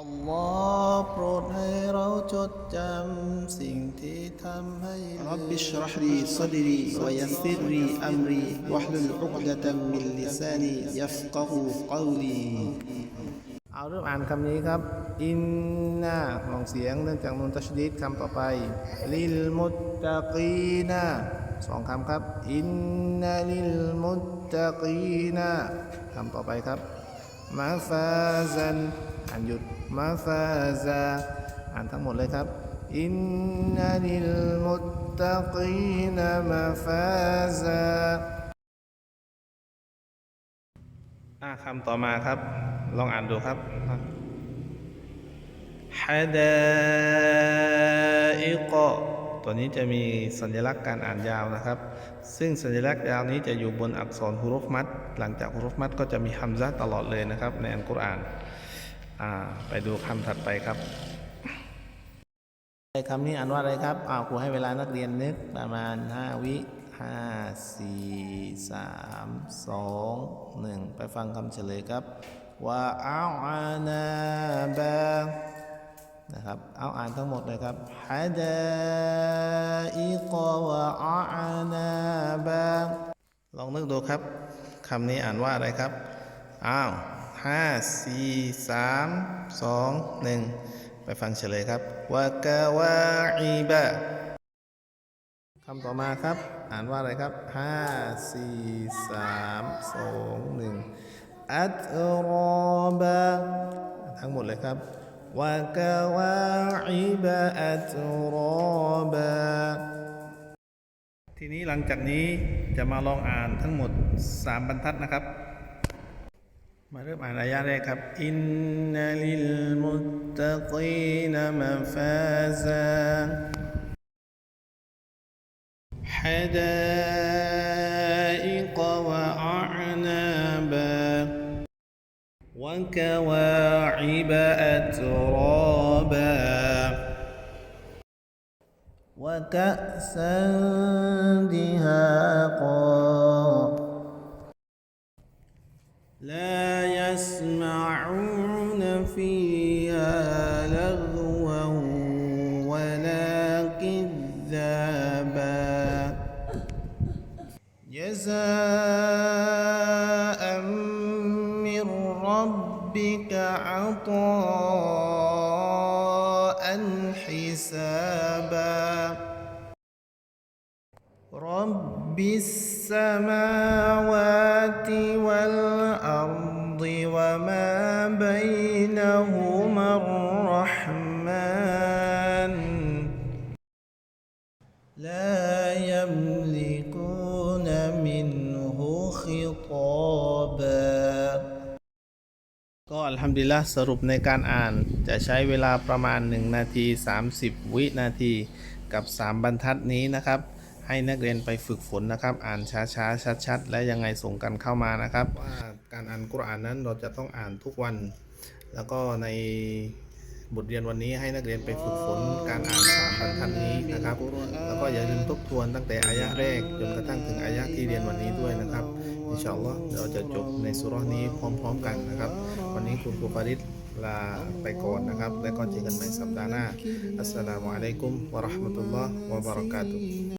อัลลอฮ์โปรดให้เราจดจำสิ่งที่ทำให้รับบิชรหลีซัดรีวยัสซิรรีอัมรีวะฮลุลอุกดะตัมมินลิซานียัฟกะฮูกอลีเอาเริ่มอ่านคำนี้ครับ อินนาลองเสียงเนื่องจากนุนตัชดีดคำต่อไป ลิลมุตตะกีนาสองคำครับ อินนาลิลมุตตะกีนาคำต่อไปครับ มาฟาซันอ่านหยุดมาฟาซาอ่านทั้งหมดเลยครับอินนาลิลมุตตะกีนมาฟาซาอ่าคำต่อมาครับ ลองอ่านดูครับฮะดาอิก ตัวนี้จะมีสัญลักษณ์การอ่านยาวนะครับ ซึ่งสัญลักษณ์ยาวนี้จะอยู่บนอักษรฮุรุฟมัดหลังจากฮุรุฟมัดก็จะมีฮัมซะตลอดเลยนะครับในอัลกุรอานไปดูคำถัดไปครับคำนี้อ่านว่าอะไรครับอ้าวครูให้เวลานักเรียนนึกประมาณ 5 วิห้าสี่สามสองหนึ่งไปฟังคำเฉลยครับว่าอาอานาบา นะครับ เอาอ่านทั้งหมดเลยครับฮะดาอิกวะอานาบาลองนึกดูครับคำนี้อ่านว่าอะไรครับ อ้าวห้าสี่สามสองหนึ่งไปฟังเฉลยครับวากาวาอีบะคำต่อมาครับ อ่านว่าอะไรครับห้าสี่สามสองหนึ่งอัตรอบะทั้งหมดเลยครับ วากาวาอิบะอัตรอบะทีนี้หลังจากนี้จะมาลองอ่านทั้งหมด 3 บรรทัดนะครับ มาเริ่มอ่านอายะแรกครับ อินนัลิลมุตตะกีนมะฟาซา حدائق وكواعب أترابا وكأسا دهاقا لا يسمعون فيها لغوا ولا كذابا جزاء ربك عطاء حسابا. رب السماوات والأرض وما بينهما อัลฮัมดุลิลละสรุปในการอ่านจะใช้เวลาประมาณ 1 นาที 30 วินาทีกับ 3 บรรทัดนี้นะครับ ให้นักเรียนไปฝึกฝนนะครับ อ่านช้าๆ ชัดๆ และยังไงส่งกันเข้ามานะครับว่าการอ่านกุรอานนั้นเราจะต้องอ่านทุกวัน แล้วก็ใน บทเรียนวันนี้ให้นักเรียนไปฝึกฝนการอ่านสามบรรทัดนี้นะครับ แล้วก็อย่าลืมทบทวนตั้งแต่อายะแรกจนกระทั่งถึงอายะที่เรียนวันนี้ด้วยนะครับอินชาอัลลอฮ์เราจะจบในสุเราะห์นี้พร้อม ๆ กันนะครับ วันนี้คุณครูฟาริดลาไปก่อนนะครับ แล้วก็เจอกันใหม่สัปดาห์หน้าอัสสลามุอะลัยกุมวะเราะห์มะตุลลอฮ์วะบะเราะกาตุฮ์